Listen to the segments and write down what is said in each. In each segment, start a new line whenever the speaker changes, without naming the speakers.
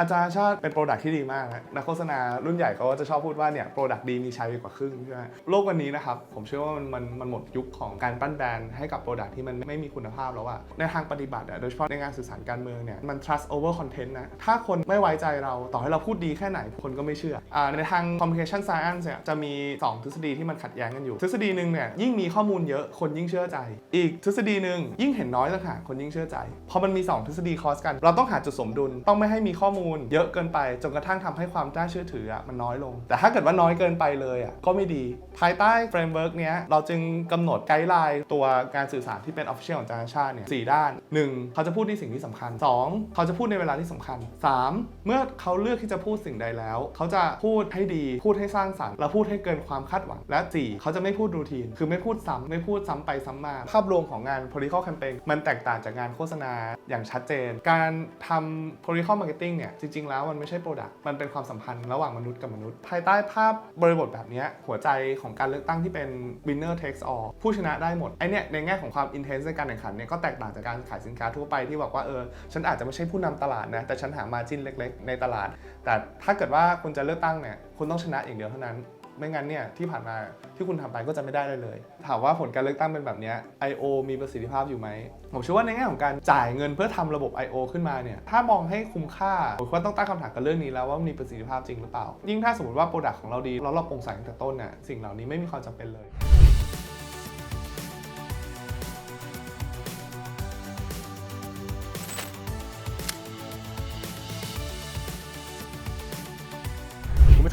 อาจารย์ชาติเป็นโปรดักที่ดีมากนะนักโฆษณารุ่นใหญ่เขาก็จะชอบพูดว่าเนี่ยโปรดักดีมีใช้ไปกว่าครึ่งใช่ไหมโลกวันนี้นะครับ ผมเชื่อว่ามันมันมันหมดยุคของการปั้นแบรนด์ให้กับโปรดักที่มันไม่มีคุณภาพแล้วอะในทางปฏิบัติอะโดยเฉพาะในงานสื่อสารการเมืองเนี่ยมัน trust over content นะถ้าคนไม่ไว้ใจเราต่อให้เราพูดดีแค่ไหนคนก็ไม่เชื่ออ่าในทาง communication science เนี่ยจะมี 2 ทฤษฎีที่มันขัดแย้งกันอยู่ ทฤษฎีหนึ่งเนี่ยยิ่งมีข้อมูลเยอะคนยิ่งเชื่อใจ อีกทฤษฎีหนึ่งยิ่งเห็นน้อยต่างหากคนยิ่งเชื่อใจพอมันมี 2 ทฤษฎีคอสกัน เราต้องหาจุดสมดุลต้องไม่ให้มีข้อมูลเยอะเกินไป จนกระทั่งทำให้ความน่าเชื่อถืออะมันน้อยลง แต่ถ้าเกิดว่าน้อยเกินไปเลยอะก็ไม่ดี ภายใต้เฟรมเวิร์กเนี้ยเราจึงกำหนดไกด์ไลน์ตัวการสื่อสารที่เป็น Official ของจาชาติเนี่ยสด้าน 1. เขาจะพูดในสิ่งที่สำคัญ 2. เขาจะพูดในเวลาที่สำคัญ 3. เมื่อเขาเลือกที่จะพูดสิ่งใดแล้ว เขาจะพูดให้ดีพูดให้สร้างสรรค์และพูดให้เกินความคาดหวัง และ 4. เขาจะไม่พูดรูทีน คือไม่พูดซ้ำไม่พูดซ้ำไปซ้ำมาภาพรวมของงาน political campaign มันแตกต่างจากงานโฆษณาอย่างชัดเจน การทำ political marketing เนี่ยจริง ๆ แล้วมันไม่ใช่โปรดักต์มันเป็นความสัมพันธ์ระหว่างมนุษย์กับมนุษย์ ภายใต้ภาพบริบทแบบนี้หัวใจของการเลือกตั้งที่เป็น winner takes all ผู้ชนะได้หมดไอเนี่ยในแง่ของความ intense ในการแข่งขันเนี่ยก็แตกต่างจากการขายสินค้าทั่วไปที่บอกว่าเออฉันอาจจะไม่ใช่ผู้นำตลาดนะแต่ฉันหา margin เล็ก ๆ ในตลาด แต่ถ้าเกิดว่าคุณจะเลือกตั้งเนี่ยคุณต้องชนะอย่างเดียวเท่านั้น ไม่งั้นเนี่ยที่ผ่านมาที่คุณทำไปก็จะไม่ได้เลย ถามว่าผลการเลือกตั้งเป็นแบบนี้ I.O. มีประสิทธิภาพอยู่ไหม ผมเชื่อว่าในแง่ของการจ่ายเงินเพื่อทำระบบ I.O. ขึ้นมาเนี่ยถ้ามองให้คุ้มค่าผมว่าต้องตั้งคำถามกับเรื่องนี้แล้วว่ามันมีประสิทธิภาพจริงหรือเปล่า ยิ่งถ้าสมมติว่าโปรดักต์ของเราดีแล้วเราโปร่งใสตั้งแต่ต้นน่ะสิ่งเหล่านี้ไม่มีความจำเป็นเลย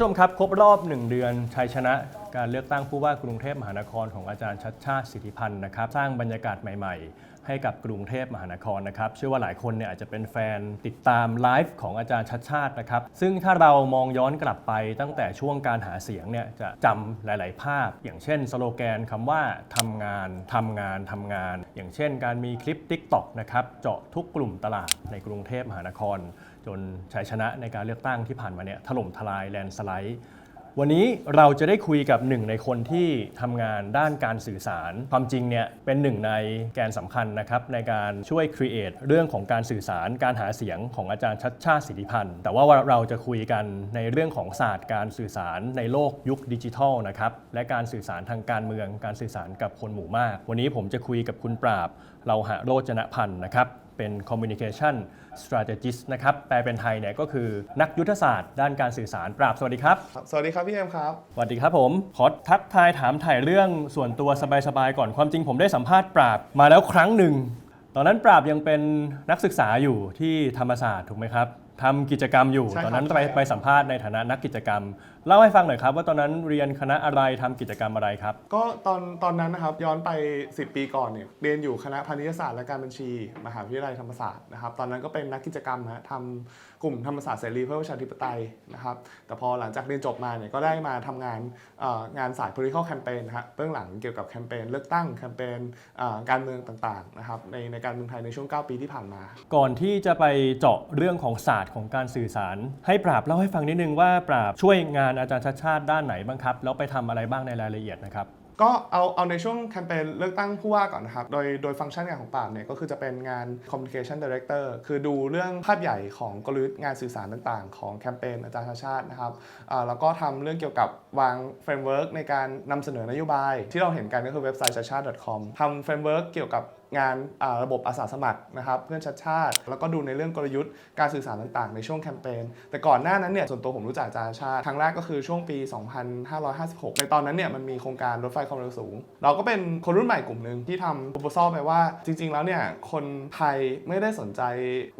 ผู้ชมครับครบรอบ 1 เดือนชัยชนะการเลือกตั้งผู้ว่ากรุงเทพมหานครของอาจารย์ชัดชาติสิทธิพันธ์นะครับสร้างบรรยากาศใหม่ ๆ ให้กับกรุงเทพมหานครนะครับเชื่อว่าหลายคนเนี่ยอาจจะเป็นแฟนติดตามไลฟ์ของอาจารย์ชัดชาตินะครับซึ่งถ้าเรามองย้อนกลับไปตั้งแต่ช่วงการหาเสียงเนี่ยจะจำหลาย ๆ ภาพ อย่างเช่น สโลแกนคำว่าทำงานทำงานทำงาน อย่างเช่น การมีคลิป TikTok นะครับเจาะทุกกลุ่มตลาดในกรุงเทพมหานคร จนชัยชนะในการเลือกตั้งที่ผ่านมาเนี่ยถล่มทลายแลนสไลด์วันนี้เราจะได้คุยกับหนึ่งในคนที่ทำงานด้านการสื่อสาร ความจริงเนี่ยเป็นหนึ่งในแกนสำคัญนะครับในการช่วยครีเอทเรื่องของการสื่อสารการหาเสียงของอาจารย์ชัดชาติสิทธิพันธ์ แต่ว่าเราจะคุยกันในเรื่องของศาสตร์การสื่อสารในโลกยุคดิจิทัลนะครับและการสื่อสารทางการเมือง การสื่อสารกับคนหมู่มาก วันนี้ผมจะคุยกับคุณปราบเราหะโรจนพันธ์นะครับเป็น communication strategist นะครับ แปลเป็นไทยเนี่ยก็คือนักยุทธศาสตร์ด้านการสื่อสารปราบ สวัสดีครับ
สวัสดีครับพี่เอ็มครับ
สวัสดีครับผม ขอทักทายถามถ่ายเรื่องส่วนตัวสบายๆก่อน ความจริงผมได้สัมภาษณ์ปราบมาแล้วครั้งหนึ่ง ตอนนั้นปราบยังเป็นนักศึกษาอยู่ที่ธรรมศาสตร์ถูกไหมครับ ทำกิจกรรมอยู่
ใช่ครับ
ตอนนั้นไป
ใช่ครับ
ไปสัมภาษณ์ในฐานะนักกิจกรรม เล่าให้ฟังหน่อยครับ ว่าตอนนั้นเรียนคณะอะไรทำกิจกรรมอะไรครับ
ก็ตอนตอนนั้นนะครับย้อนไป 10 ปีก่อนเนี่ยเรียนอยู่คณะพาณิชยศาสตร์และการบัญชี มหาวิทยาลัยธรรมศาสตร์นะครับตอนนั้นก็เป็นนักกิจกรรมนะฮะทำกลุ่มธรรมศาสตร์เสรีเพื่อประชาธิปไตยนะครับแต่พอหลังจากเรียนจบมาเนี่ยก็ได้มาทำงานเอ่องานสาย political campaign นะฮะเบื้องหลังเกี่ยวกับแคมเปญเลือกตั้งแคมเปญเอ่อการเมืองต่างๆนะครับในในการเมืองไทยในช่วง 9 ปีที่ผ่านมา
ก่อนที่จะไปเจาะเรื่องของศาสตร์ของการสื่อสาร ให้ปราบเล่าให้ฟังนิดนึงว่าปราบช่วยงานอาจารย์ชัดชาติด้านไหนบ้างครับ แล้วไปทำอะไรบ้างในรายละเอียดนะครับ
ก็เอาเอาในช่วงแคมเปญเลือกตั้งผู้ว่าก่อนนะครับ โดยโดยฟังก์ชันงานของปราบเนี่ยก็คือจะเป็นงาน communication director คือดูเรื่องภาพใหญ่ของกลยุทธ์งานสื่อสารต่างๆ ของแคมเปญอาจารย์ชาติชาตินะครับอ่าแล้วก็ทำเรื่องเกี่ยวกับวางเฟรมเวิร์กในการนำเสนอนโยบาย ที่เราเห็นกันก็คือเว็บไซต์ชาชาติ .com ทำเฟรมเวิร์กเกี่ยวกับ งานาระบบอาสาสมัครนะครับเพื่อนชัดชาติ แล้วก็ดูในเรื่องกลยุทธ์การสื่อสารต่างๆ ในช่วงแคมเปญแต่ก่อนหน้านั้นเนี่ยส่วนตัวผมรู้จักอาจารย์ชาติครั้งแรกก็คือช่วงปี 2556 ในตอนนั้นเนี่ยมันมีโครงการรถไฟความเร็วสูง เราก็เป็นคนรุ่นใหม่กลุ่มหนึ่งที่ทำ proposal ไปว่าจริง ๆ แล้วเนี่ยคนไทยไม่ได้สนใจ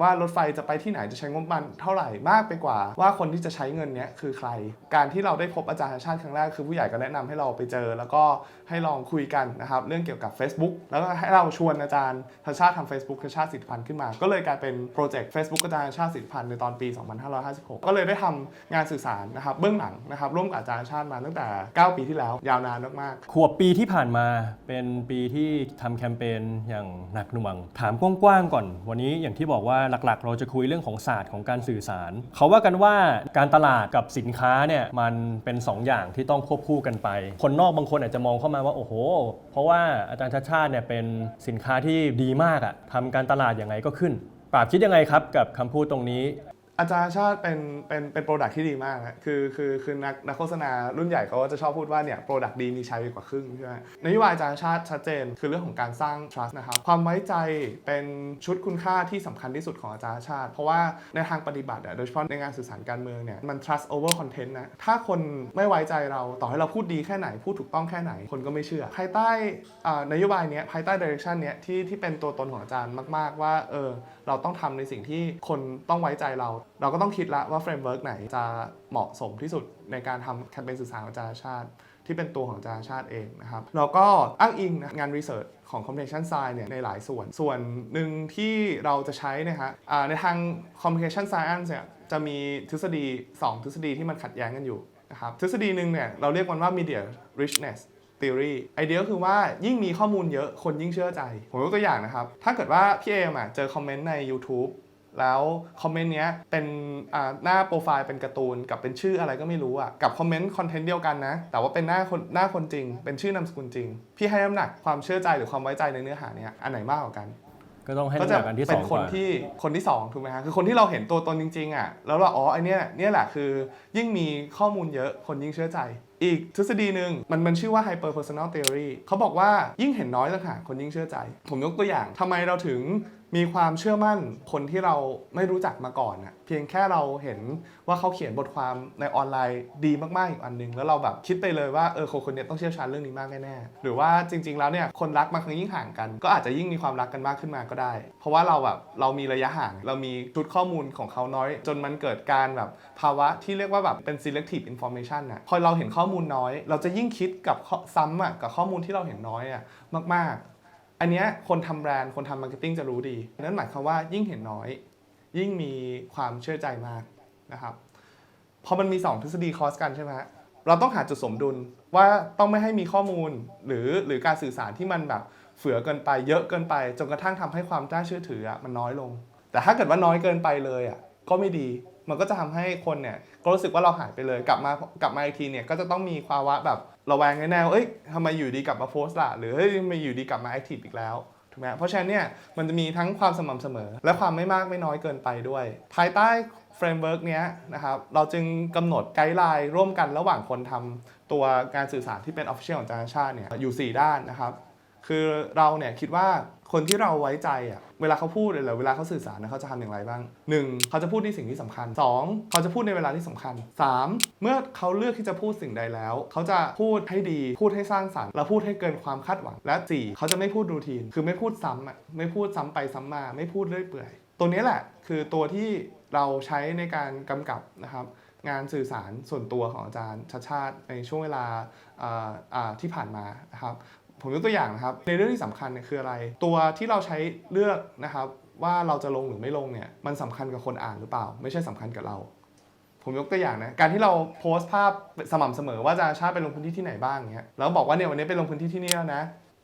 ว่ารถไฟจะไปที่ไหนจะใช้งบประมาณเท่าไหร่มากไปกว่า ว่าคนที่จะใช้เงินเนี้ยคือใคร การที่เราได้พบอาจารย์ชาติครั้งแรกคือผู้ใหญ่ก็แนะนำให้เราไปเจอ แล้วก็ให้ลองคุยกันนะครับเรื่องเกี่ยวกับ Facebook แล้วก็ให้เราชวนอาจารย์ชาชาติทำ Facebook ชาชาติสิทธิพันธ์ขึ้นมา ก็เลยกลายเป็นโปรเจกต์ Facebook อาจารย์ชาติสิทธิพันธ์ในตอนปี 2556 ก็เลยได้ทำงานสื่อสารนะครับเบื้องหลังนะครับร่วมกับอาจารย์ชาติมาตั้งแต่ 9 ปีที่แล้วยาวนานมากๆ
ขวบปีที่ผ่านมาเป็นปีที่ทำแคมเปญอย่างหนักหน่วง ถามกว้างๆก่อน วันนี้อย่างที่บอกว่าหลักๆ เราจะคุยเรื่องของศาสตร์ของการสื่อสาร เขาว่ากันว่าการตลาดกับสินค้าเนี่ยมันเป็น 2 อย่างที่ต้องควบคู่กันไป คนนอกบางคนอาจจะมองเข้ามาว่าโอ้โห เพราะว่าอาจารย์ชาติชาติเนี่ยเป็นสินค้าที่ดีมากอะทำการตลาดยังไงก็ขึ้น ปราบคิดยังไงครับกับคำพูดตรงนี้
อาจารย์ชาติเป็นเป็นเป็นโปรดักที่ดีมากนะคือคือคือนักนักโฆษณารุ่นใหญ่เขาก็จะชอบพูดว่าเนี่ยโปรดักดีมีใช้ไปกว่าครึ่งใช่ไหมนโยบายอาจารย์ชาติชัดเจน คือเรื่องของการสร้าง trust นะครับความไว้ใจเป็นชุดคุณค่าที่สำคัญที่สุดของอาจารย์ชาติ เพราะว่าในทางปฏิบัติอะโดยเฉพาะในงานสื่อสารการเมืองเนี่ยมัน trust over content นะถ้าคนไม่ไว้ใจเราต่อให้เราพูดดีแค่ไหนพูดถูกต้องแค่ไหนคนก็ไม่เชื่อ ภายใต้อ่านโยบายเนี้ยภายใต้ direction เนี้ยที่ที่เป็นตัวตนของอาจารย์มาก ๆ ว่าเออเราต้องทำในสิ่งที่คนต้องไว้ใจเรา เราก็ต้องคิดละว่าเฟรมเวิร์กไหนจะเหมาะสมที่สุดในการทำแคมเปญสื่อสารของอาจารชาติ ที่เป็นตัวของจารชาติเองนะครับแล้วก็อ้างอิงงานรีเสิร์ชของ Communication Science เนี่ยในหลายส่วน ส่วนหนึ่งที่เราจะใช้นะฮะในทาง Communication Science เนี่ยจะมีทฤษฎี 2 ทฤษฎีที่มันขัดแย้งกันอยู่นะครับทฤษฎีหนึ่งเนี่ยเราเรียกมันว่า Media Richness Theory ไอเดียก็คือว่ายิ่งมีข้อมูลเยอะคนยิ่งเชื่อใจ ผมยกตัวอย่างนะครับ ถ้าเกิดว่าพี่เอมอะเจอคอมเมนต์ใน YouTube แล้วคอมเมนต์เนี้ยเป็นอ่าหน้าโปรไฟล์เป็นการ์ตูนกับเป็นชื่ออะไรก็ไม่รู้อะกับคอมเมนต์คอนเทนต์เดียวกันนะ แต่ว่าเป็นหน้าคนหน้าคนจริง เป็นชื่อนามสกุลจริง พี่ให้น้ำหนักความเชื่อใจหรือความไว้ใจในเนื้อหาเนี้ยอันไหนมากกว่ากัน
ก็ต้องให้
ก็
น้ำห
จะ
นักอันที่ส
เป็
อนง
คน
ก่อน
ที่คนที่สองถูกไหมฮะคือคนที่เราเห็นตัวตนจริงๆอะแล้วเราอ๋อไอเนี้ยเนี่ยแหละคือ ยิ่งมีข้อมูลเยอะคนยิ่งเชื่อใจ อีกทฤษฎีหนึ่งมันมันชื่อว่า hyper personal theory เขาบอกว่ายิ่งเห็นน้อยต่างหากคนยิ่งเชื่อใจ ผมยกตัวอย่างทำไมเราถึง มีความเชื่อมั่นคนที่เราไม่รู้จักมาก่อนอะเพียงแค่เราเห็นว่าเขาเขียนบทความในออนไลน์ดีมากๆอีกอันหนึ่งแล้วเราแบบคิดไปเลยว่าเออคนคนเนี้ยต้องเชี่ยวชาญเรื่องนี้มากแน่ๆหรือว่าจริง ๆ แล้วเนี่ยคนรักบางครั้งยิ่งห่างกัน ก็อาจจะยิ่งมีความรักกันมากขึ้นมาก็ได้ เพราะว่าเราแบบเรามีระยะห่าง เรามีชุดข้อมูลของเขาน้อย จนมันเกิดการแบบภาวะที่เรียกว่าแบบเป็น selective information น่ะพอเราเห็นข้อมูลน้อย เราจะยิ่งคิดกับซ้ำอะกับข้อมูลที่เราเห็นน้อยอะมากๆ อันเนี้ยคนทำแบรนด์คนทำมาร์เก็ตติ้งจะรู้ดี นั่นหมายความว่ายิ่งเห็นน้อย ยิ่งมีความเชื่อใจมากนะครับพอมันมี 2 ทฤษฎีคอสกันใช่ไหมฮะเราต้องหาจุดสมดุลว่าต้องไม่ให้มีข้อมูลหรือหรือการสื่อสารที่มันแบบเฟือเกินไปเยอะเกินไป จนกระทั่งทำให้ความน่าเชื่อถืออะมันน้อยลง แต่ถ้าเกิดว่าน้อยเกินไปเลยอะก็ไม่ดี มันก็จะทำให้คนเนี่ยก็รู้สึกว่าเราหายไปเลย กลับมากลับมาอีกทีเนี่ยก็จะต้องมีภาวะแบบ ระแวงแน่ๆเอ้ยทำไมอยู่ดีกลับมาโพสต์ล่ะหรือเฮ้ยทำไมอยู่ดีกลับมาแอคทีฟอีกแล้วถูกไหมเพราะฉะนั้นเนี่ยมันจะมีทั้งความสม่ำเสมอ และความไม่มากไม่น้อยเกินไปด้วย ภายใต้เฟรมเวิร์กเนี้ยนะครับเราจึงกำหนดไกด์ไลน์ร่วมกันระหว่างคนทำตัวการสื่อสารที่เป็นออฟฟิเชียลของจางชาติเนี่ยอยู่ 4 ด้านนะครับ คือเราเนี่ยคิดว่าคนที่เราไว้ใจอะเวลาเขาพูดหรือเวลาเขาสื่อสารนะเขาจะทำอย่างไรบ้าง 1. เขาจะพูดในสิ่งที่สำคัญ 2. เขาจะพูดในเวลาที่สำคัญ 3. เมื่อเขาเลือกที่จะพูดสิ่งใดแล้ว เขาจะพูดให้ดีพูดให้สร้างสรรค์และพูดให้เกินความคาดหวัง และ 4. เขาจะไม่พูดรูทีน คือไม่พูดซ้ำอะไม่พูดซ้ำไปซ้ำมา ไม่พูดเรื่อยเปื่อย ตัวนี้แหละคือตัวที่เราใช้ในการกำกับนะครับงานสื่อสารส่วนตัวของอาจารย์ชัดชาติในช่วงเวลาอ่าอ่าที่ผ่านมานะครับ ผมยกตัวอย่างนะครับ ในเรื่องที่สำคัญเนี่ยคืออะไร ตัวที่เราใช้เลือกนะครับ ว่าเราจะลงหรือไม่ลงเนี่ยมันสำคัญกับคนอ่านหรือเปล่า ไม่ใช่สำคัญกับเรา ผมยกตัวอย่างนะการที่เราโพสต์ภาพสม่ำเสมอว่าจารย์ชาติไปลงพื้นที่ที่ไหนบ้างเงี้ยแล้วบอกว่าเนี่ยวันนี้ไปลงพื้นที่ที่นี่แล้วนะ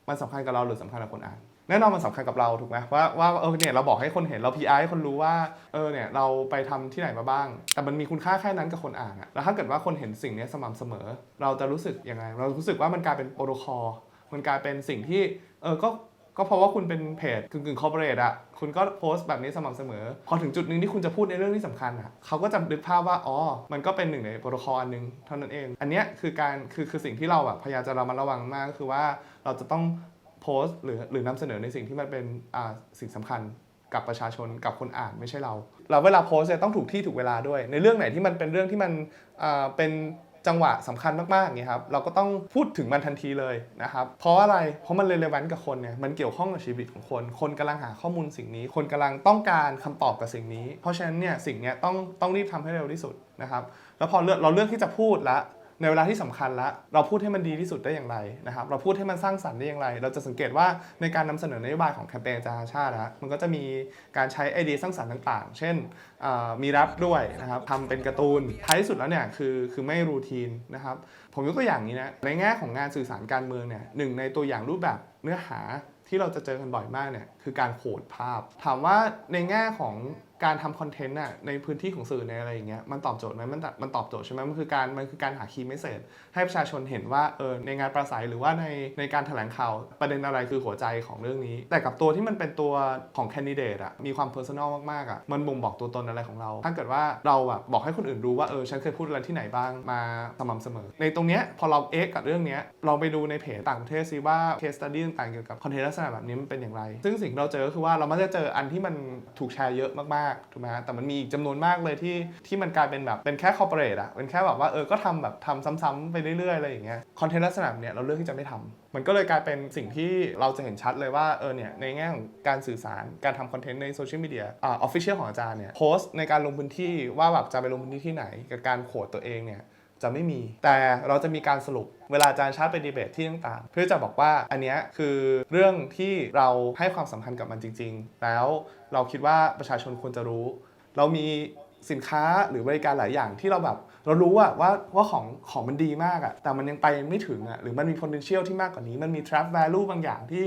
มันสำคัญกับเราหรือสำคัญกับคนอ่านแน่นอนมันสำคัญกับเราถูกไหมว่าว่าเออเนี่ยเราบอกให้คนเห็นเรา PR ให้คนรู้ว่าเออเนี่ยเราไปทำที่ไหนมาบ้าง แต่มันมีคุณค่าแค่นั้นกับคนอ่านอะแล้วถ้าเกิดว่าคนเห็นสิ่งนี้สม่ำเสมอ เราจะรู้สึกยังไง เรารู้สึกว่ามันกลายเป็นโปรโตคอล มันกลายเป็นสิ่งที่เออก็ก็เพราะว่าคุณเป็นเพจกึ่งกึ่งคอร์เปอเรทอะคุณก็โพสต์แบบนี้สม่ำเสมอ พอถึงจุดหนึ่งที่คุณจะพูดในเรื่องที่สำคัญอะเขาก็จะนึกภาพว่า อ๋อ มันก็เป็นหนึ่งในโปรโตคอลอันหนึง เท่านั้นเอง อันเนี้ยคือการคือคือสิ่งที่เราแบบพยายามจะระมัดระวังมากคือว่าเราจะต้องโพสต์หรือหรือนำเสนอในสิ่งที่มันเป็นอ่าสิ่งสำคัญกับประชาชนกับคนอ่านไม่ใช่เรา เราเวลาโพสต์ต้องถูกที่ถูกเวลาด้วย ในเรื่องไหนที่มันเป็นเรื่องที่มันอ่าเป็น จังหวะสำคัญมากๆเงนี้ยครับเราก็ต้องพูดถึงมันทันทีเลยนะครับเพราะอะไรเพราะมันเรเลวันกับคนเนี่ยมันเกี่ยวข้องกับชีวิตของคน คนกำลังหาข้อมูลสิ่งนี้ คนกำลังต้องการคำตอบกับสิ่งนี้ เพราะฉะนั้นเนี่ยสิ่งเนี้ยต้องต้องรีบทำให้เร็วที่สุดนะครับแล้วพอเลือกเราเลือกที่จะพูดละ ในเวลาที่สำคัญแล้วเราพูดให้มันดีที่สุดได้อย่างไรนะครับเราพูดให้มันสร้างสรรค์ได้อย่างไร เราจะสังเกตว่าในการนำเสนอนโยบายของแคมเปญจาชาตินะมันก็จะมีการใช้ไอเดียสร้างสรรค์ต่างๆ เช่นมีแรปด้วยนะครับทำเป็นการ์ตูนท้ายที่สุดแล้วเนี่ยคือคือไม่รูทีนนะครับผมยกตัวอย่างนี้นะในแง่ของงานสื่อสารการเมืองเนี่ยหนึ่งในตัวอย่างรูปแบบเนื้อหาที่เราจะเจอกันบ่อยมากเนี่ยคือการโขดภาพ ถามว่าในแง่ของ การทำคอนเทนต์น่ะในพื้นที่ของสื่อในอะไรอย่างเงี้ยมันตอบโจทย์ไหมมันตมันตอบโจทย์ใช่ไหมมันคือการมันคือการหาคีย์เมสเซจให้ประชาชนเห็นว่าเออในงานประสัยหรือว่าในในการแถลงข่าวประเด็นอะไรคือหัวใจของเรื่องนี้ แต่กับตัวที่มันเป็นตัวของแคนดิเดตอะมีความเพอร์ซันอลมากๆอะมันบ่งบอกตัวตนอะไรของเรา ถ้าเกิดว่าเราแบบบอกให้คนอื่นรู้ว่าเออฉันเคยพูดอะไรที่ไหนบ้างมาสม่ำเสมอ ในตรงเนี้ยพอเราเอ็กกับเรื่องเนี้ยเราไปดูในเพจต่างประเทศซิว่าเคสตัดดี้ต่างๆเกี่ยวกับคอนเทนต์ลักษณะแบบนี้มันเป็นอย่างไร ซึ่งสิ่งที่เราเจอก็คือว่าเราม่ได้เจออันที่มันถูกแชร์เยอะมากๆถูกไหมฮะแต่มันมีอีกจำนวนมากเลยที่ที่มันกลายเป็นแบบเป็นแค่คอร์เปอเรทอะเป็นแค่แบบว่าเออก็ทำแบบทำซ้ำๆไปเรื่อยๆอะไรอย่างเงี้ยคอนเทนต์ลักษณะแบบเนี้ยเราเลือกที่จะไม่ทำมันก็เลยกลายเป็นสิ่งที่เราจะเห็นชัดเลยว่าเออเนี่ยในแง่ของการสื่อสารการทำคอนเทนต์ในโซเชียลมีเดียอ่าออฟฟิเชียลของอาจารย์เนี่ยโพสต์ในการลงพื้นที่ว่าแบบจะไปลงพื้นที่ที่ไหนกับการโขดตัวเองเนี่ย จะไม่มี แต่เราจะมีการสรุปเวลาอาจารย์ชาร์จไปดีเบตที่ต่างๆ เพื่อจะบอกว่าอันนี้คือเรื่องที่เราให้ความสำคัญกับมันจริง ๆ แล้วเราคิดว่าประชาชนควรจะรู้ เรามีสินค้าหรือบริการหลายอย่างที่เราแบบ เรารู้อะว่าว่าของของมันดีมากอะแต่มันยังไปไม่ถึงอะหรือมันมี potential ที่มากกว่านี้ มันมี trap value บางอย่างที่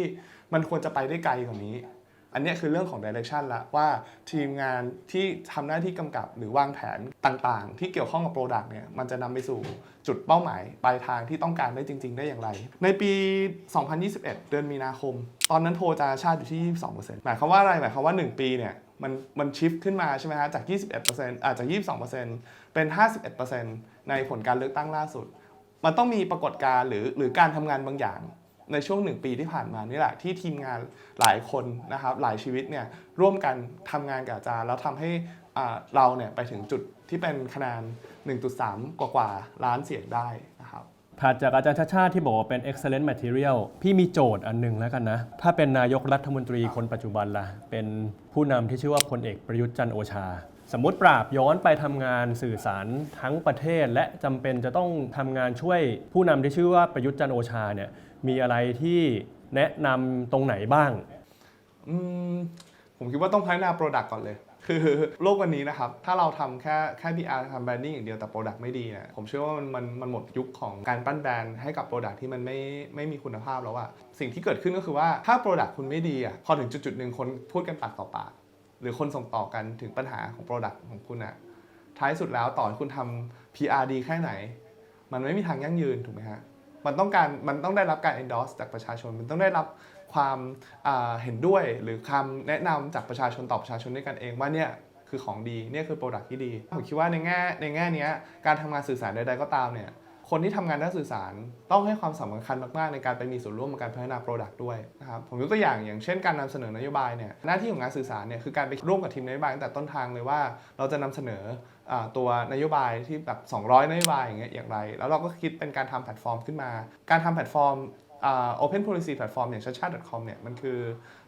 มันควรจะไปได้ไกลกว่านี้ อันนี้คือเรื่องของ direction ละว่าทีมงานที่ทำหน้าที่กำกับหรือวางแผนต่างๆ ที่เกี่ยวข้องกับ Product เนี่ยมันจะนำไปสู่จุดเป้าหมายปลายทางที่ต้องการได้จริง ๆ ได้อย่างไร ในปี 2021 เดือนมีนาคม ตอนนั้นโพลจาชาติอยู่ที่ 22%หมายความว่าอะไรหมายความว่า 1 ปีเนี่ยมันมันชิฟขึ้นมาใช่ไหมฮะจาก 21%อาจจะ22%เป็น 51%ในผลการเลือกตั้งล่าสุด มันต้องมีปรากฏการณ์หรือหรือการทำงานบางอย่าง ในช่วงหนึ่งปีที่ผ่านมานี่แหละที่ทีมงานหลายคนนะครับหลายชีวิตเนี่ยร่วมกันทำงานกับอาจารย์แล้วทำให้เราเนี่ยไปถึงจุดที่เป็นคะแนน 1.3 กว่ากว่าล้านเสียงได้นะครับ
ถัดจากอาจารย์ชาชาติที่บอกว่าเป็น excellent material พี่มีโจทย์อันหนึ่งแล้วกันนะ ถ้าเป็นนายกรัฐมนตรีคนปัจจุบันล่ะ เป็นผู้นำที่ชื่อว่าพลเอกประยุทธ์จันโอชา สมมติปราบย้อนไปทำงานสื่อสารทั้งประเทศ และจำเป็นจะต้องทำงานช่วยผู้นำที่ชื่อว่าประยุทธ์จันโอชาเนี่ย มีอะไรที่แนะนำตรงไหนบ้าง
อืมผมคิดว่าต้องพัฒนา Product ก่อนเลย คือโลกวันนี้นะครับ ถ้าเราทำแค่แค่ PR ทำ branding อย่างเดียวแต่ Product ไม่ดีเนี่ยผมเชื่อว่ามันมันมันหมดยุคของการปั้นแบรนด์ให้กับ Product ที่มันไม่ไม่มีคุณภาพแล้วอะสิ่งที่เกิดขึ้นก็คือว่าถ้า Product คุณไม่ดีอะพอถึงจุดจุดหนึ่งคนพูดกันปากต่อปากหรือคนส่งต่อกันถึงปัญหาของ Product ของคุณอะท้ายสุดแล้วต่อให้คุณทำ PR ดีแค่ไหน มันไม่มีทางยั่งยืนถูกไหมฮะ มันต้องการมันต้องได้รับการ endorse จากประชาชน มันต้องได้รับความเห็นด้วยหรือคำแนะนำจากประชาชนต่อประชาชนด้วยกันเองว่าเนี่ยคือของดีเนี่ยคือโปรดักที่ดีผมคิดว่าในแง่ในแง่เนี้ยการทำงานสื่อสารใดๆก็ตามเนี่ยคนที่ทำงานด้านสื่อสารต้องให้ความสำคัญมากๆในการไปมีส่วนร่วมในการพัฒนา Product ด้วยนะครับผมยกตัวอย่างอย่างเช่นการนำเสนอนโยบายเนี่ยหน้าที่ของงานสื่อสารเนี่ยคือการไปร่วมกับทีมนโยบายตั้งแต่ต้นทางเลยว่า เราจะนำเสนอ ตัวนโยบายที่แบบ 200 นโยบายอย่างเงี้ยอย่างไร แล้วเราก็คิดเป็นการทำแพลตฟอร์มขึ้นมา การทำแพลตฟอร์มอ่า Open Policy Platform อย่างชาชา .com เนี่ยมันคือ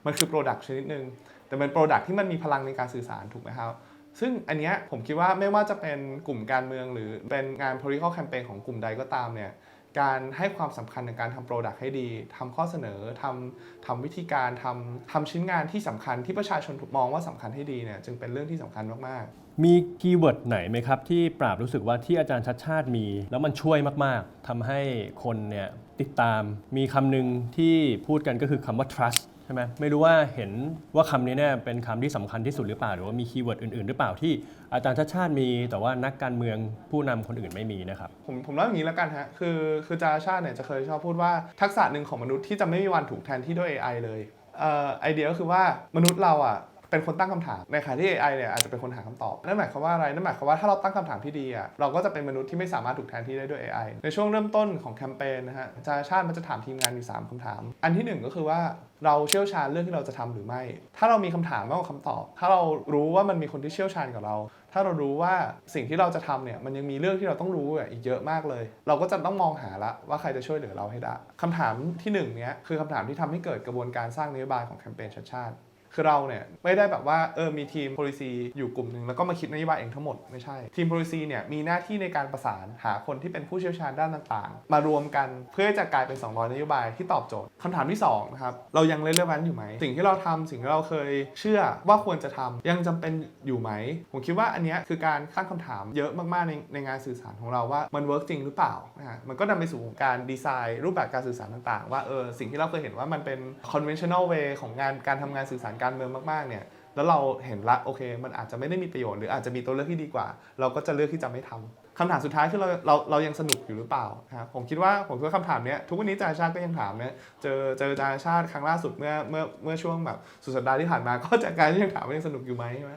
มันคือ Product ชนิดหนึ่งแต่เป็น Product ที่มันมีพลังในการสื่อสารถูกไหมครับซึ่งอันเนี้ยผมคิดว่าไม่ว่าจะเป็นกลุ่มการเมือง หรือเป็นงาน political campaign ของกลุ่มใดก็ตามเนี่ยการให้ความสำคัญในการทำ Product ให้ดีทำข้อเสนอทำทำวิธีการทำทำชิ้นงานที่สำคัญที่ประชาชนมองว่าสำคัญให้ดีเนี่ยจึงเป็นเรื่องที่สำคัญมากๆ
มีคีย์เวิร์ดไหนไหมครับ ที่ปราบรู้สึกว่าที่อาจารย์ชัดชาติมี แล้วมันช่วยมาก ๆทำให้คนเนี่ยติดตามมีคำหนึ่งที่พูดกันก็คือคำว่า trust ใช่ไหมไม่รู้ว่าเห็นว่าคำนี้เนี่ยเป็นคำที่สำคัญที่สุดหรือเปล่า หรือว่ามีคีย์เวิร์ดอื่น ๆ หรือเปล่าที่อาจารย์ชัดชาติมี แต่ว่านักการเมืองผู้นำคนอื่นไม่มีนะครับ
ผมผมเล่าอย่างนี้แล้วกันฮะ คือคือจาชาติเนี่ยจะเคยชอบพูดว่าทักษะหนึ่งของมนุษย์ที่จะไม่มีวันถูกแทนที่ด้วย AI เลยเอ่อไอเดียก็คือว่ามนุษย์เราอะ เป็นคนตั้งคำถาม ในขณะที่ AI เนี่ยอาจจะเป็นคนหาคำตอบ นั่นหมายความว่าอะไร นั่นหมายความว่าถ้าเราตั้งคำถามที่ดีอะเราก็จะเป็นมนุษย์ที่ไม่สามารถถูกแทนที่ได้ด้วย AI ในช่วงเริ่มต้นของแคมเปญนะฮะจาชาติมันจะถามทีมงานอยู่สามคำถาม อันที่หนึ่งก็คือว่าเราเชี่ยวชาญเรื่องที่เราจะทำหรือไม่ ถ้าเรามีคำถามมากกว่าคำตอบ ถ้าเรารู้ว่ามันมีคนที่เชี่ยวชาญกว่าเรา ถ้าเรารู้ว่าสิ่งที่เราจะทำเนี่ยมันยังมีเรื่องที่เราต้องรู้อะอีกเยอะมากเลย เราก็จะต้องมองหาละว่าใครจะช่วยเหลือเราให้ได้คำถามที่หนึ่งเนี้ยคือคำถามที่ทำให้เกิดกระบวนการสร้างนโยบายของแคมเปญชาติชาติ คือเราเนี่ยไม่ได้แบบว่าเออมีทีม policy อยู่กลุ่มหนึ่งแล้วก็มาคิดนโยบายเองทั้งหมดไม่ใช่ ทีม policy เนี่ยมีหน้าที่ในการประสานหาคนที่เป็นผู้เชี่ยวชาญด้านต่างๆ มารวมกันเพื่อจะกลายเป็น 200 นโยบายที่ตอบโจทย์คำถามที่2นะครับเรายังเล่นเรื่องนั้นอยู่ไหม สิ่งที่เราทำสิ่งที่เราเคยเชื่อว่าควรจะทำยังจำเป็นอยู่ไหม ผมคิดว่าอันนี้คือการตั้งคำถามเยอะมากๆในในงานสื่อสารของเราว่ามันเวิร์กจริงหรือเปล่านะฮะมันก็นำไปสู่การดีไซน์รูปแบบการสื่อสารต่าง ๆ ว่าเออสิ่งที่เราเคยเห็นว่ามันเป็น conventional way ของงานการทำงานสื่อสารการเมืองมากๆเนี่ยแล้วเราเห็นละโอเค มันอาจจะไม่ได้มีประโยชน์หรืออาจจะมีตัวเลือกที่ดีกว่า เราก็จะเลือกที่จะไม่ทำคำถามสุดท้ายคือเราเราเรายังสนุกอยู่หรือเปล่าครับผมคิดว่าผมคิดว่าคำถามเนี้ยทุกวันนี้อาจารย์ชาติก็ยังถามเนี่ยเจอเจออาจารย์ชาติครั้งล่าสุดเมื่อเมื่อเมื่อช่วงแบบสุดสัปดาห์ที่ผ่านมาก็จากการที่ยังถามว่ายังสนุกอยู่ไหมใช่ไหม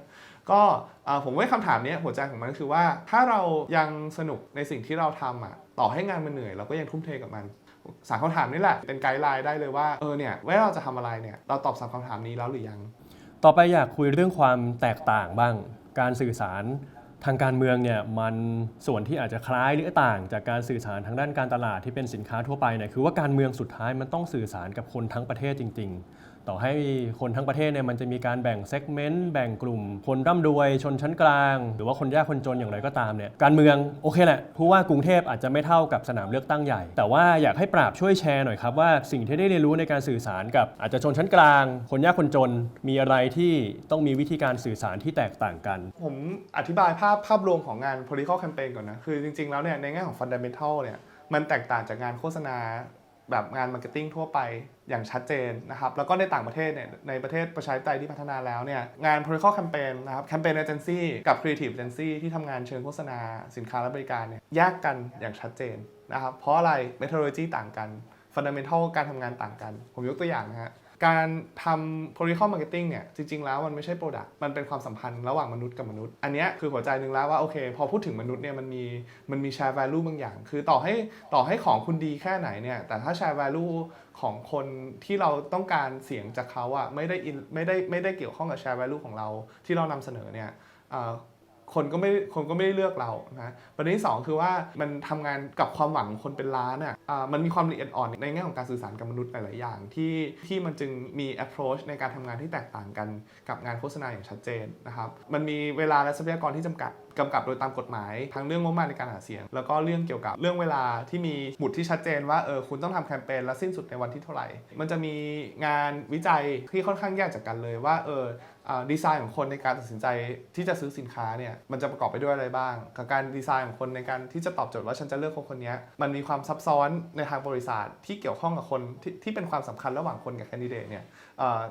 ก็ผมว่าคำถามเนี้ยหัวใจของมันคือว่าถ้าเรายังสนุกในสิ่งที่เราทำอะต่อให้งานมันเหนื่อยเราก็ยังทุ่มเทกับมัน สามคำถามนี่แหละ เป็นไกด์ไลน์ได้เลยว่าเออเนี่ยเวลาเราจะทำอะไรเนี่ยเราตอบสามคำถามนี้แล้วหรือยัง
ต่อไปอยากคุยเรื่องความแตกต่างบ้าง การสื่อสารทางการเมืองเนี่ยมันส่วนที่อาจจะคล้ายหรือต่าง จากการสื่อสารทางด้านการตลาดที่เป็นสินค้าทั่วไปเนี่ยคือว่าการเมืองสุดท้ายมันต้องสื่อสารกับคนทั้งประเทศจริง ๆ ต่อให้คนทั้งประเทศเนี่ยมันจะมีการแบ่งเซกเมนต์แบ่งกลุ่ม คนร่ำรวยชนชั้นกลาง หรือว่าคนยากคนจนอย่างไรก็ตามเนี่ยการเมืองโอเคแหละผู้ว่ากรุงเทพอาจจะไม่เท่ากับสนามเลือกตั้งใหญ่ แต่ว่าอยากให้ปราบช่วยแชร์หน่อยครับว่าสิ่งที่ได้เรียนรู้ในการสื่อสารกับอาจจะชนชั้นกลาง คนยากคนจนมีอะไรที่ต้องมีวิธีการสื่อสารที่แตกต่างกัน
ผมอธิบายภาพภาพรวมของงาน political campaign ก่อนนะคือจริงๆแล้วเนี่ยในแง่ของ fundamental เนี่ยมันแตกต่างจากงานโฆษณา แบบงานมาร์เก็ตติ้งทั่วไปอย่างชัดเจนนะครับ แล้วก็ในต่างประเทศเนี่ยในประเทศประชาธิปไตยที่พัฒนาแล้วเนี่ยงาน political campaign นะครับ campaign agency กับ creative agency ที่ทำงานเชิงโฆษณาสินค้าและบริการเนี่ยแยกกันอย่างชัดเจนนะครับ เพราะอะไร methodology ต่างกัน fundamental การทำงานต่างกัน ผมยกตัวอย่างนะฮะ การทำ political marketing เนี่ย จริง ๆ แล้วมันไม่ใช่ product มันเป็นความสัมพันธ์ระหว่างมนุษย์กับมนุษย์ อันเนี้ยคือหัวใจหนึ่งแล้วว่า โอเค พอพูดถึงมนุษย์เนี่ย มันมี มันมี share value บางอย่าง คือต่อให้ต่อให้ของคุณดีแค่ไหนเนี่ย แต่ถ้า share value ของคนที่เราต้องการเสียงจากเขาอะไม่ได้ in- ไม่ได้ไม่ได้เกี่ยวข้องกับ share value ของเราที่เรานำเสนอเนี่ยเอ่อ คนก็ไม่คนก็ไม่ได้เลือกเรานะประเด็นที่สองคือว่ามันทำงานกับความหวังของคนเป็นล้านอะอ่ามันมีความละเอียดอ่อนในแง่ของการสื่อสารกับมนุษย์หลาย ๆ อย่าง ที่ที่มันจึงมี approach ในการทำงานที่แตกต่างกันกับงานโฆษณาอย่างชัดเจนนะครับมันมีเวลาและทรัพยากรที่จำกัดกำกับโดยตามกฎหมายทั้งเรื่องงบประมาณในการหาเสียง แล้วก็เรื่องเกี่ยวกับเรื่องเวลาที่มีหมุดที่ชัดเจนว่าเออคุณต้องทำแคมเปญและสิ้นสุดในวันที่เท่าไหร่ มันจะมีงานวิจัยที่ค่อนข้างแยกจากกันเลยว่าเออ ดีไซน์ของคนในการตัดสินใจที่จะซื้อสินค้าเนี่ยมันจะประกอบไปด้วยอะไรบ้าง กับการดีไซน์ของคนในการที่จะตอบโจทย์ว่าฉันจะเลือกคนคนนี้มันมีความซับซ้อนในทางบริษัทที่เกี่ยวข้องกับคนที่ที่เป็นความสำคัญระหว่างคนกับแคนดิเดตเนี่ย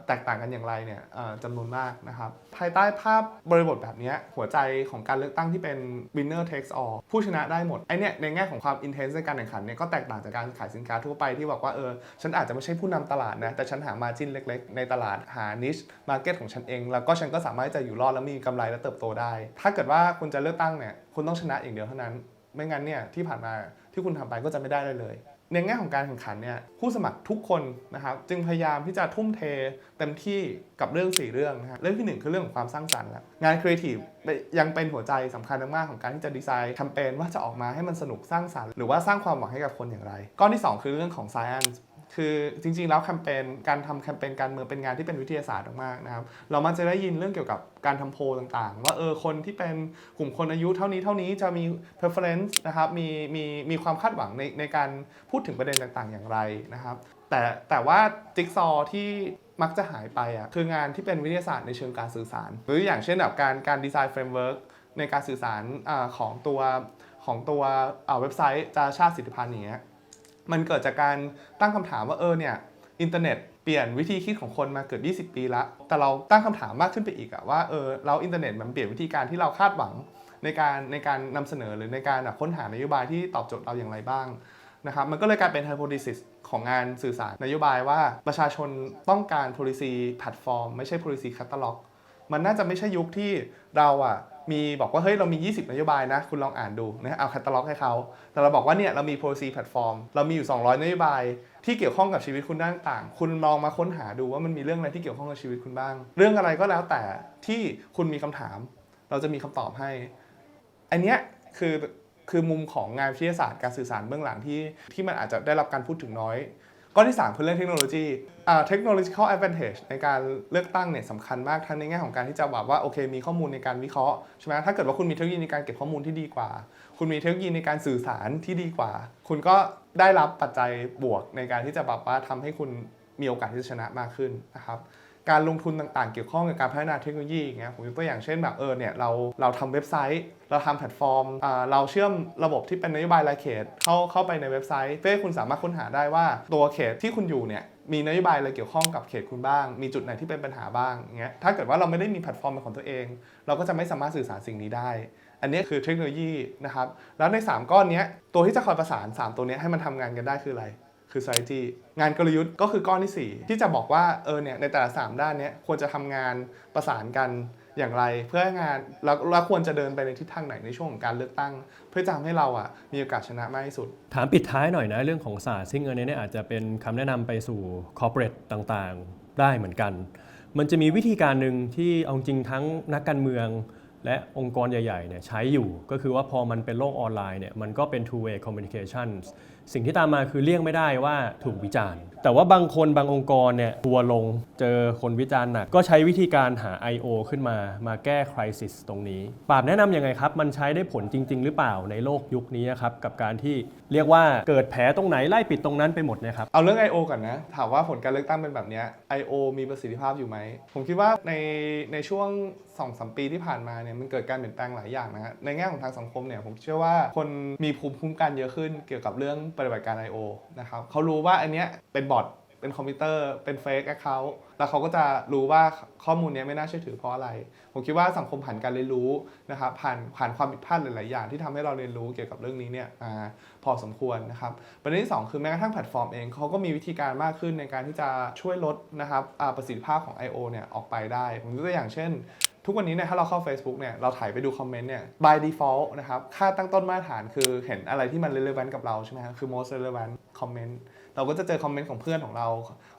แตกต่างกันอย่างไรเนี่ยจำนวนมากนะครับภายใต้ภาพบริบทแบบนี้หัวใจของการเลือกตั้งที่เป็น winner takes all ผู้ชนะได้หมดไอเนี่ยในแง่ของความ intense ในการแข่งขันเนี่ยก็แตกต่างจากการขายสินค้าทั่วไปที่บอกว่าเออฉันอาจจะไม่ใช่ผู้นำตลาดนะแต่ฉันหา margin เล็ก ๆ ในตลาดหา niche market ของฉันเอง แล้วก็ฉันก็สามารถจะอยู่รอดและมีกำไรและเติบโตได้ ถ้าเกิดว่าคุณจะเลือกตั้งเนี่ยคุณต้องชนะอย่างเดียวเท่านั้น ไม่งั้นเนี่ยที่ผ่านมาที่คุณทำไปก็จะไม่ได้เลย ในแง่ของการแข่งขันเนี่ยผู้สมัครทุกคนนะครับจึงพยายามที่จะทุ่มเทเต็มที่กับเรื่อง 4 เรื่องนะฮะเรื่องที่ 1 คือเรื่องของความสร้างสรรค์ละงานครีเอทีฟยังเป็นหัวใจสำคัญมากๆของการที่จะดีไซน์แคมเปญว่าจะออกมาให้มันสนุกสร้างสรรค์หรือว่าสร้างความหวังให้กับคนอย่างไร ก้อนที่ 2 คือเรื่องของ science คือจริงๆ แล้วแคมเปญการทำแคมเปญการเมืองเป็นงานที่เป็นวิทยาศาสตร์มากๆนะครับเรามันจะได้ยินเรื่องเกี่ยวกับการทำโพลต่างๆ ว่าเออคนที่เป็นกลุ่มคนอายุเท่านี้เท่านี้จะมี preference นะครับมีมีมีความคาดหวังในในการพูดถึงประเด็นต่างๆ อย่างไรนะครับ แต่แต่ว่าจิ๊กซอว์ที่มักจะหายไปอะคืองานที่เป็นวิทยาศาสตร์ในเชิงการสื่อสาร หรืออย่างเช่นแบบการการดีไซน์เฟรมเวิร์กในการสื่อสารอของตัวของตัวเว็บไซต์จาชาติสิทธิพันธ์อย่างเงี้ย มันเกิดจากการตั้งคำถามว่าเออเนี่ยอินเทอร์เน็ตเปลี่ยนวิธีคิดของคนมาเกือบ20 ปีละ แต่เราตั้งคำถามมากขึ้นไปอีกอะว่าเออเราอินเทอร์เน็ตมันเปลี่ยนวิธีการที่เราคาดหวังในการในการนำเสนอหรือในการค้นหานโยบายที่ตอบโจทย์เราอย่างไรบ้างนะครับมันก็เลยกลายเป็น hypothesis ของงานสื่อสารนโยบายว่าประชาชนต้องการ policy platform ไม่ใช่ policy catalog มันน่าจะไม่ใช่ยุคที่เราอะ มีบอกว่าเฮ้ยเรามี 20 นโยบายนะ คุณลองอ่านดูนะเอาแคตตาล็อกให้เขา แต่เราบอกว่าเนี่ยเรามี policy platform เรามีอยู่ 200 นโยบาย ที่เกี่ยวข้องกับชีวิตคุณด้านต่าง คุณลองมาค้นหาดูว่ามันมีเรื่องอะไรที่เกี่ยวข้องกับชีวิตคุณบ้าง เรื่องอะไรก็แล้วแต่ที่คุณมีคำถาม เราจะมีคำตอบให้ อันเนี้ยคือคือมุมของงานวิทยาศาสตร์การสื่อสารเบื้องหลังที่ที่มันอาจจะได้รับการพูดถึงน้อย ก้อนที่ 3 คือเรื่องเทคโนโลยีอ่าเทคโนโลยีข้อ advantage ในการเลือกตั้งเนี่ยสำคัญมากทั้งในแง่ของการที่จะแบบว่าโอเค มีข้อมูลในการวิเคราะห์ใช่ไหมถ้าเกิดว่าคุณมีเทคโนโลยีในการเก็บข้อมูลที่ดีกว่า คุณมีเทคโนโลยีในการสื่อสารที่ดีกว่า คุณก็ได้รับปัจจัยบวกในการที่จะแบบว่าทำให้คุณมีโอกาสที่จะชนะมากขึ้นนะครับ การลงทุนต่างๆ เกี่ยวข้องกับการพัฒนาเทคโนโลยีอย่างเงี้ยผมยกตัวอย่างเช่นแบบเออเนี่ยเราเราทำเว็บไซต์ เราทำแพลตฟอร์มอ่าเราเชื่อมระบบที่เป็นนโยบายรายเขตเข้าเข้าไปในเว็บไซต์ เพื่อให้คุณสามารถค้นหาได้ว่าตัวเขตที่คุณอยู่เนี่ยมีนโยบายอะไรเกี่ยวข้องกับเขตคุณบ้าง มีจุดไหนที่เป็นปัญหาบ้างอย่างเงี้ยถ้าเกิดว่าเราไม่ได้มีแพลตฟอร์มเป็นของตัวเอง เราก็จะไม่สามารถสื่อสารสิ่งนี้ได้ อันนี้คือเทคโนโลยีนะครับแล้วใน 3 ก้อนเนี้ยตัวที่จะคอยประสาน 3 ตัวนี้ให้มันทำงานกันได้คืออะไร คือ strategy งานกลยุทธ์ก็คือก้อนที่ 4 ที่จะบอกว่าเออเนี่ยในแต่ละ 3 ด้านเนี้ยควรจะทำงานประสานกันอย่างไร เพื่อให้งานแล้วแล้วควรจะเดินไปในทิศทางไหนในช่วงของการเลือกตั้ง เพื่อจะทำให้เราอะมีโอกาสชนะมากที่สุด
ถามปิดท้ายหน่อยนะเรื่องของศาสตร์ซึ่งอันนี้เนี่ยอาจจะเป็นคำแนะนำไปสู่คอร์เปอเรทต่างๆ ได้เหมือนกัน มันจะมีวิธีการหนึ่งที่เอาจริงทั้งนักการเมือง และองค์กรใหญ่ๆเนี่ยใช้อยู่ ก็คือว่าพอมันเป็นโลกออนไลน์เนี่ยมันก็เป็น two way communication สิ่งที่ตามมาคือเลี่ยงไม่ได้ว่าถูกวิจารณ์ แต่ว่าบางคนบางองค์กรเนี่ยทัวร์ลงเจอคนวิจารณ์หนัก ก็ใช้วิธีการหา I.O. ขึ้นมามาแก้คริสิสตรงนี้ปราบแนะนำยังไงครับ มันใช้ได้ผลจริง ๆ หรือเปล่าในโลกยุคนี้ครับกับการที่เรียกว่าเกิดแผลตรงไหนไล่ปิดตรงนั้นไปหมดนยครับ
เอาเรื่อง I.O. ก่อนนะ ถามว่าผลการเลือกตั้งเป็นแบบเนี้ย I.O. มีประสิทธิภาพอยู่ไหม ผมคิดว่าในในช่วง2อสปีที่ผ่านมาเนี่ยมันเกิดการเปลี่ยนแปลงหลายอย่างนะฮะในแง่ของทางสังคมเนี่ยผมเชื่อว่าคนมีภูมิคุ้มกันเยอะขึ้นเกี่ยวกับเรื่องปฏิบัติการ I.O. นะครับเขารู้ว่าอันเนี้ยเป็นบอทเป็นคอมพิวเตอร์เป็นเฟกแอคเคาท์แล้วเขาก็จะรู้ว่าข้อมูลนี้ไม่น่าเชื่อถือเพราะอะไร ผมคิดว่าสังคมผ่านการเรียนรู้นะครับผ่านผ่านความผิดพลาดหลาย ๆ อย่างที่ทำให้เราเรียนรู้เกี่ยวกับเรื่องนี้เนี่ยมาพอสมควรนะครับประเด็นที่ 2 คือแม้กระทั่งแพลตฟอร์มเองเขาก็มีวิธีการมากขึ้นในการที่จะช่วยลดนะครับประสิทธิภาพของ I.O. เนี่ยออกไปได้ ผมยกตัวอย่างเช่น ทุกวันนี้เนี่ยถ้าเราเข้า Facebook เนี่ยเราถ่ายไปดูคอมเมนต์เนี่ย by default นะครับ ค่าตั้งต้นมาตรฐานคือเห็นอะไรที่มัน relevant กับเราใช่ไหมครับคือ most relevant comment เราก็จะเจอคอมเมนต์ของเพื่อนของเรา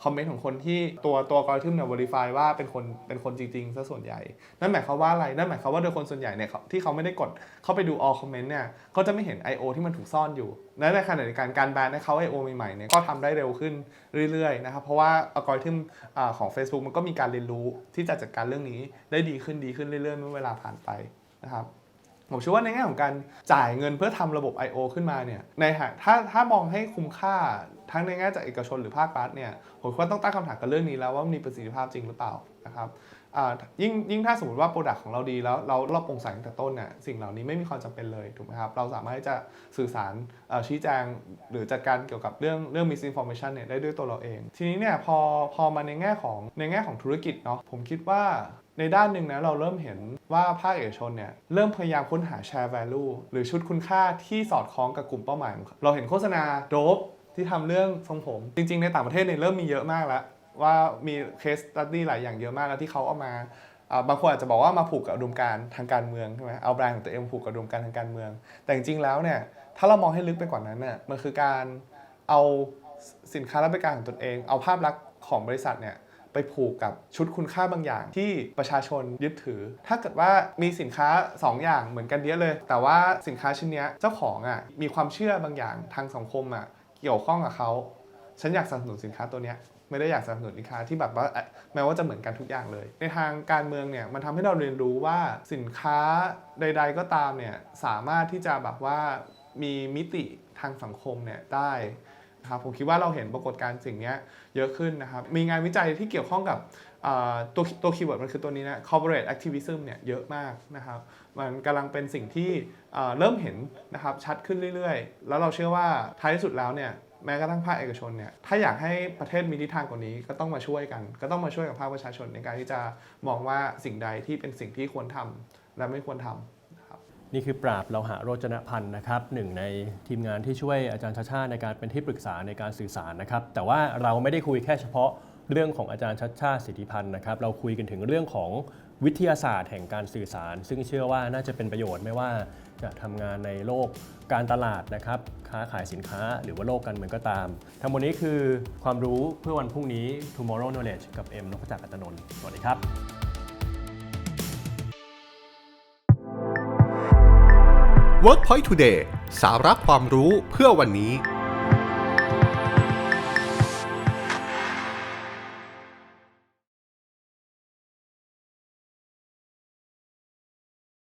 คอมเมนต์ของคนที่ตัวตัวกริทึมเนี่ย verify ว่าเป็นคนเป็นคนจริงๆซะส่วนใหญ่ นั่นหมายความว่าอะไรนั่นหมายความว่าโดยคนส่วนใหญ่เนี่ยที่เขาไม่ได้กดเข้าไปดู all comment เนี่ยก็จะไม่เห็น I.O. ที่มันถูกซ่อนอยู่และในขณะเดียวกันการแบนให้เขา I.O. ใหม่ๆเนี่ยก็ทำได้เร็วขึ้นเรื่อยๆนะครับเพราะว่าอัลกอริทึมของ Facebook มันก็มีการเรียนรู้ที่จะจัดการเรื่องนี้ได้ดีขึ้นดีขึ้นเรื่อยๆเมื่อเวลาผ่านไปนะครับผมเชื่อว่าในแง่ของการจ่ายเงินเพื่อทำระบบ I.O. ขึ้นมาเนี่ยในถ้าถ้ามองให้คุ้มค่า ทั้งในแง่จากเอกชนหรือภาครัฐเนี่ยผมคิดว่าต้องตั้งคำถามกับเรื่องนี้แล้วว่ามีประสิทธิภาพจริงหรือเปล่านะครับยิ่งยิ่งถ้าสมมติว่าโปรดักต์ของเราดีแล้วเราเราโปร่งใสตั้งแต่ต้นเนี่ยสิ่งเหล่านี้ไม่มีความจำเป็นเลยถูกไหมครับเราสามารถที่จะสื่อสารชี้แจงหรือจัดการเกี่ยวกับเรื่องเรื่อง misinformation เนี่ยได้ด้วยตัวเราเอง ทีนี้เนี่ยพอพอมาในแง่ของในแง่ของธุรกิจเนาะผมคิดว่าในด้านหนึ่งนะเราเริ่มเห็นว่าภาคเอกชนเนี่ยเริ่มพยายามค้นหา share value หรือชุดคุณค่าที่สอดคล้องกับกลุ่มเป้าหมายเขาเราเห็นโฆษณาโดบ ที่ทำเรื่องทรงผม จริง ๆ ในต่างประเทศเนี่ยเริ่มมีเยอะมากแล้ว ว่ามีเคสตัดดี้หลายอย่างเยอะมากแล้วที่เขาเอามาบางคนอาจจะบอกว่ามาผูกกับอุดมการทางการเมืองใช่ไหมเอาแบรนด์ของตัวเองผูกกับอุดมการทางการเมือง แต่จริงๆแล้วเนี่ยถ้าเรามองให้ลึกไปกว่านั้นเนี่ยมันคือการเอาสินค้าและบริการของตนเอง เอาภาพลักษณ์ของบริษัทเนี่ยไปผูกกับชุดคุณค่าบางอย่างที่ประชาชนยึดถือ ถ้าเกิดว่ามีสินค้า 2 อย่างเหมือนกันเยอะเลย แต่ว่าสินค้าชิ้นเนี้ยเจ้าของอะมีความเชื่อบางอย่างทางสังคมอะ เกี่ยวข้องกับเขาฉันอยากสนับสนุนสินค้าตัวเนี้ยไม่ได้อยากสนับสนุนสินค้าที่แบบว่าแม้ว่าจะเหมือนกันทุกอย่างเลย ในทางการเมืองเนี่ยมันทำให้เราเรียนรู้ว่าสินค้าใด ๆ ก็ตามเนี่ยสามารถที่จะแบบว่ามีมิติทางสังคมเนี่ยได้นะครับผมคิดว่าเราเห็นปรากฏการณ์สิ่งนี้เยอะขึ้นนะครับ มีงานวิจัยที่เกี่ยวข้องกับ ตัวตัวคีย์เวิร์ดมันคือตัวนี้นะ corporate activism เนี่ยเยอะมากนะครับ มันกำลังเป็นสิ่งที่เริ่มเห็นนะครับชัดขึ้นเรื่อยๆ แล้วเราเชื่อว่าท้ายที่สุดแล้วเนี่ยแม้กระทั่งภาคเอกชนเนี่ยถ้าอยากให้ประเทศมีทิศทางกว่านี้ก็ต้องมาช่วยกัน ก็ต้องมาช่วยกับภาคประชาชนในการที่จะมองว่าสิ่งใดที่เป็นสิ่งที่ควรทำและไม่ควรทำนะครับ
นี่คือปราบเราหาโรจนพันธ์นะครับหนึ่งในทีมงานที่ช่วยอาจารย์ชาชาในการเป็นที่ปรึกษาในการสื่อสารนะครับ แต่ว่าเราไม่ได้คุยแค่เฉพาะ เรื่องของอาจารย์ชัดชาติสิทธิพันธ์นะครับเราคุยกันถึงเรื่องของวิทยาศาสตร์แห่งการสื่อสาร ซึ่งเชื่อว่าน่าจะเป็นประโยชน์ไม่ว่าจะทำงานในโลกการตลาดนะครับค้าขายสินค้าหรือว่าโลกการเมืองก็ตาม ทั้งหมดนี้คือความรู้เพื่อวันพรุ่งนี้ Tomorrow Knowledge กับเอ็มนพจักรอัตนนท์สวัสดีครับ
WorkPoint Today สาระความรู้เพื่อวันนี้